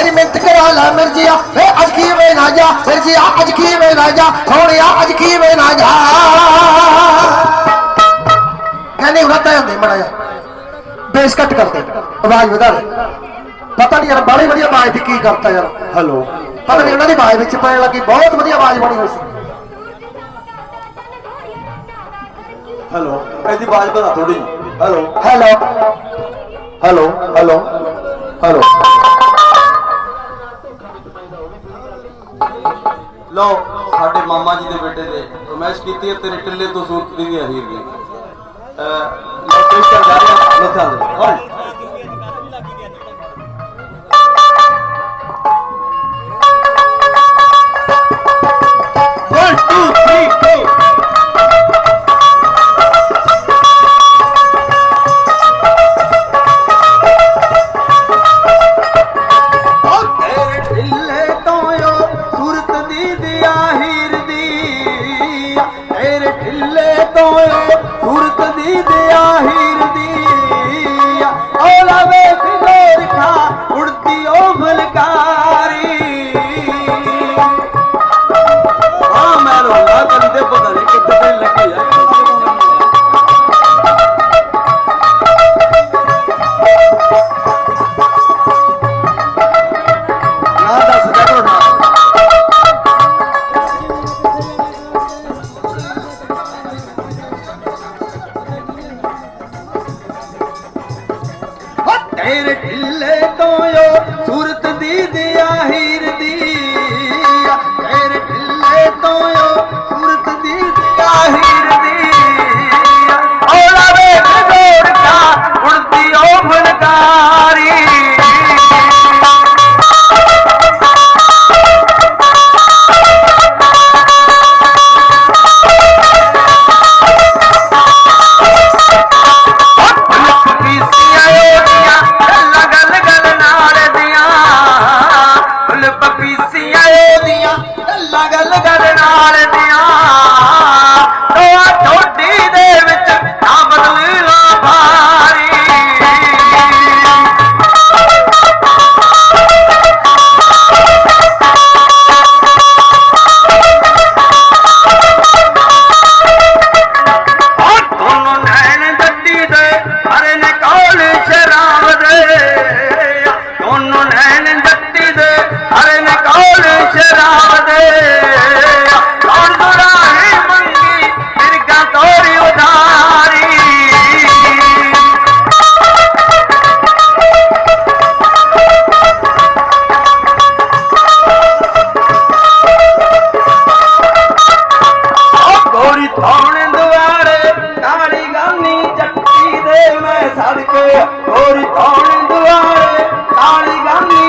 ਮੇਰੀ ਮਿੰਤ ਕਰਾ ਲੈ ਮਿਰਜਿਆ। ਵੇ ਅੱਜ ਕੀ ਵੇ ਨਾ ਜਾ ਮਿਰਜਿਆ ਅੱਜ ਕੀ ਵੇ ਨਾ ਜਾ। ਸੋਹਣਿਆ ਅੱਜ ਕੀ ਵੇ ਨਾ ਜਾ। ਕਹਿੰਦੇ ਉਹਨਾਂ ਤਾਂ ਹੁੰਦੇ ਮੜਾ ਜਾ ਬੇਸ ਕੱਟ ਕਰਦੇ ਆਵਾਜ਼ ਵਧਾ ਦੇ। ਪਤਾ ਨਹੀਂ ਯਾਰ ਬਾੜੀ ਵਧੀਆ ਆਵਾਜ਼ ਦੀ ਕੀ ਕਰਤਾ ਯਾਰ। ਹੈਲੋ। ਪਤਾ ਨਹੀਂ ਉਹਨਾਂ ਦੀ ਆਵਾਜ਼ ਵਿੱਚ ਪੈਣ ਲੱਗੀ ਬਹੁਤ ਵਧੀਆ ਆਵਾਜ਼ ਬਣੀ ਹੋਈ ਸੀ। ਹੈਲੋ। ਇਹਦੀ ਆਵਾਜ਼ ਵਧਾ ਥੋੜੀ hello. Hello. Hello. Hello. Hello. ਲਓ, ਸਾਡੇ ਮਾਮਾ ਜੀ ਦੇ ਬੇਟੇ ਨੇ ਫਰਮਾਇਸ਼ ਕੀਤੀ ਹੈ ਤੇਰੇ ਟਿੱਲੇ ਤੋਂ ਸੂਰਤ ਦੀ ਹੀਰ ਦੀ ਅਹ ਲਓ ਪੇਸ਼ ਕਰ ਜਾ ਰਿਹਾ ਲੁਧਿਆਣੇ